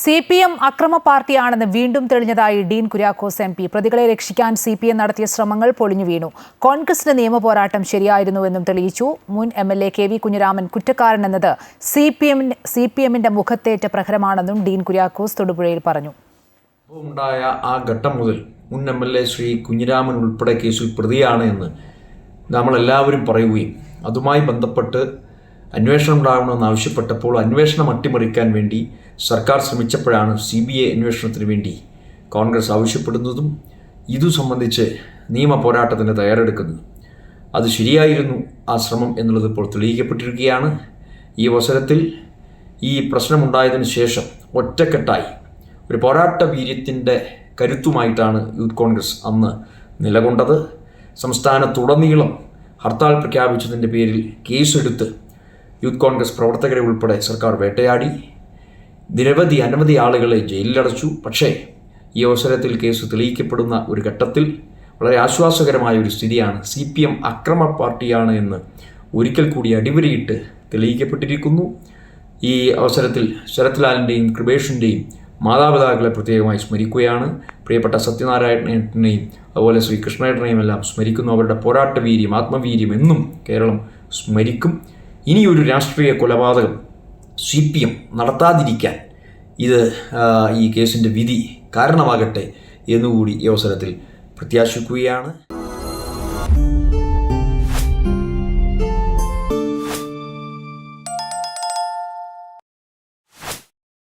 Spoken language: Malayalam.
സി പി എം അക്രമ പാർട്ടിയാണെന്ന് വീണ്ടും തെളിഞ്ഞതായി ഡീൻ കുര്യാക്കോസ് എം പി. പ്രതികളെ രക്ഷിക്കാൻ സി പി എം നടത്തിയ ശ്രമങ്ങൾ പൊളിഞ്ഞു വീണു. കോൺഗ്രസിന്റെ നിയമ പോരാട്ടം ശരിയായിരുന്നുവെന്നും തെളിയിച്ചു. മുൻ M L A K V Kunhiraman കുറ്റക്കാരനെന്നത് C P M C P എമ്മിന്റെ മുഖത്തേറ്റ പ്രഹരമാണെന്നും ഡീൻ കുര്യാക്കോസ് തൊടുപുഴയിൽ പറഞ്ഞു. ആ ഘട്ടം മുതൽ മുൻ M L A Shri Kunhiraman ഉൾപ്പെടെ കേസിൽ പ്രതിയാണ് എന്ന് നമ്മളെല്ലാവരും പറയുകയും അതുമായി ബന്ധപ്പെട്ട് അന്വേഷണം ഉണ്ടാകണമെന്ന് ആവശ്യപ്പെട്ടപ്പോൾ അന്വേഷണം അട്ടിമറിക്കാൻ വേണ്ടി സർക്കാർ ശ്രമിച്ചപ്പോഴാണ് സി ബി ഐ അന്വേഷണത്തിന് വേണ്ടി കോൺഗ്രസ് ആവശ്യപ്പെടുന്നതും ഇതു സംബന്ധിച്ച് നിയമ പോരാട്ടത്തിന് തയ്യാറെടുക്കുന്നത്. അത് ശരിയായിരുന്നു ആ ശ്രമം എന്നുള്ളത് ഇപ്പോൾ തെളിയിക്കപ്പെട്ടിരിക്കുകയാണ്. ഈ അവസരത്തിൽ ഈ പ്രശ്നമുണ്ടായതിന് ശേഷം ഒറ്റക്കെട്ടായി ഒരു പോരാട്ട വീര്യത്തിന്റെ കരുത്തുമായിട്ടാണ് യൂത്ത് കോൺഗ്രസ് അന്ന് നിലകൊണ്ടത്. സംസ്ഥാനത്തുടനീളം ഹർത്താൽ പ്രഖ്യാപിച്ചതിന്റെ പേരിൽ കേസെടുത്ത് യൂത്ത് കോൺഗ്രസ് പ്രവർത്തകരെ ഉൾപ്പെടെ സർക്കാർ വേട്ടയാടി. നിരവധി അനവധി ആളുകളെ ജയിലിലടച്ചു. പക്ഷേ ഈ അവസരത്തിൽ കേസ് തെളിയിക്കപ്പെടുന്ന ഒരു ഘട്ടത്തിൽ വളരെ ആശ്വാസകരമായ ഒരു സ്ഥിതിയാണ് സി പി എം അക്രമ പാർട്ടിയാണ് എന്ന് ഒരിക്കൽ കൂടി അടിവരയിട്ട് തെളിയിക്കപ്പെട്ടിരിക്കുന്നു. ഈ അവസരത്തിൽ ശരത് ശരത്ലാലിന്റെയും കൃപേഷിന്റെയും മാതാപിതാക്കളെ പ്രത്യേകമായി സ്മരിക്കുകയാണ്. പ്രിയപ്പെട്ട സത്യനാരായണനെയും അതുപോലെ ശ്രീ കൃഷ്ണേട്ടനെയും എല്ലാം സ്മരിക്കുന്നു. അവരുടെ പോരാട്ട വീര്യം ആത്മവീര്യം എന്നും കേരളം സ്മരിക്കും. ഇനിയൊരു രാഷ്ട്രീയ കൊലപാതകം സി പി എം നടത്താതിരിക്കാൻ ഇത് ഈ കേസിന്റെ വിധി കാരണമാകട്ടെ എന്നുകൂടി ഈ അവസരത്തിൽ പ്രത്യാശിക്കുകയാണ്.